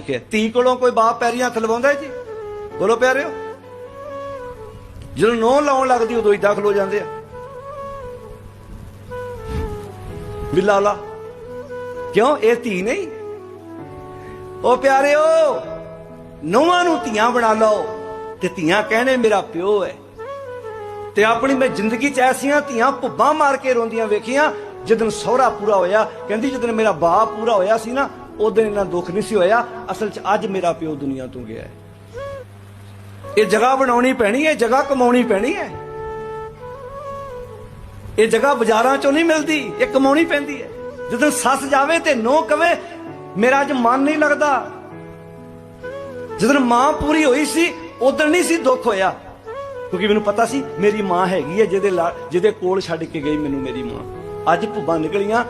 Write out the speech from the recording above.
ਰੱਖਿਆ ਧੀ ਕੋਲੋਂ ਕੋਈ ਬਾਪ ਪੈਰੀਆਂ ਹੱਥ ਲਵਾਉਂਦਾ ਜੀ? ਬੋਲੋ ਪਿਆਰਿਓ। ਜਦੋਂ ਨੋ ਲਾਉਣ ਲੱਗਦੀ, ਉਦੋਂ ਹੀ ਦਾਖਲ ਹੋ ਜਾਂਦੇ ਆ। ਬਿੱਲਾ ਲਾ ਕਿਉਂ? ਇਹ ਧੀ ਨਹੀਂ। ਉਹ ਪਿਆਰਿਓ ਨੌਵਾਂ ਨੂੰ ਧੀਆਂ ਬਣਾ ਲਓ ਤੇ ਧੀਆਂ ਕਹਿਣੇ ਮੇਰਾ ਪਿਓ ਹੈ। ਤੇ ਆਪਣੀ ਮੈਂ ਜ਼ਿੰਦਗੀ ਚ ਐਸੀਆਂ ਧੀਆਂ ਭੁੱਬਾਂ ਮਾਰ ਕੇ ਰੋਂਦੀਆਂ ਵੇਖੀਆਂ, ਜਦੋਂ ਸਹੁਰਾ ਪੂਰਾ ਹੋਇਆ। ਕਹਿੰਦੀ, ਜਦੋਂ ਮੇਰਾ ਬਾਪ ਪੂਰਾ ਹੋਇਆ ਸੀ ਨਾ ਉਦੋਂ ਇੰਨਾ ਦੁੱਖ ਨਹੀਂ ਸੀ ਹੋਇਆ। ਅਸਲ ਚ ਅੱਜ ਮੇਰਾ ਪਿਓ ਦੁਨੀਆ ਤੋਂ ਗਿਆ ਹੈ। ਇਹ ਜਗ੍ਹਾ ਬਣਾਉਣੀ ਪੈਣੀ ਹੈ, ਜਗ੍ਹਾ ਕਮਾਉਣੀ ਪੈਣੀ ਹੈ। ਇਹ ਜਗ੍ਹਾ ਬਾਜ਼ਾਰਾਂ ਚੋਂ ਨਹੀਂ ਮਿਲਦੀ, ਇਹ ਕਮਾਉਣੀ ਪੈਂਦੀ ਹੈ। ਜਦੋਂ ਸੱਸ ਜਾਵੇ ਤੇ ਨੋ ਕਵੇ, ਮੇਰਾ ਅੱਜ ਮਨ ਨਹੀਂ ਲੱਗਦਾ। ਜਦੋਂ ਮਾਂ ਪੂਰੀ ਹੋਈ ਸੀ, ਉਦੋਂ ਨਹੀਂ ਸੀ ਦੁੱਖ ਹੋਇਆ। ਕਿਉਂਕਿ ਮੈਨੂੰ ਪਤਾ ਸੀ, ਮੇਰੀ ਮਾਂ ਹੈਗੀ ਹੈ, ਜਿਹਦੇ ਲਾ- ਜਿਹਦੇ ਕੋਲ ਛੱਡ ਕੇ ਗਈ ਮੈਨੂੰ ਮੇਰੀ ਮਾਂ। ਅੱਜ ਭੁੱਬਾਂ ਨਿਕਲੀਆਂ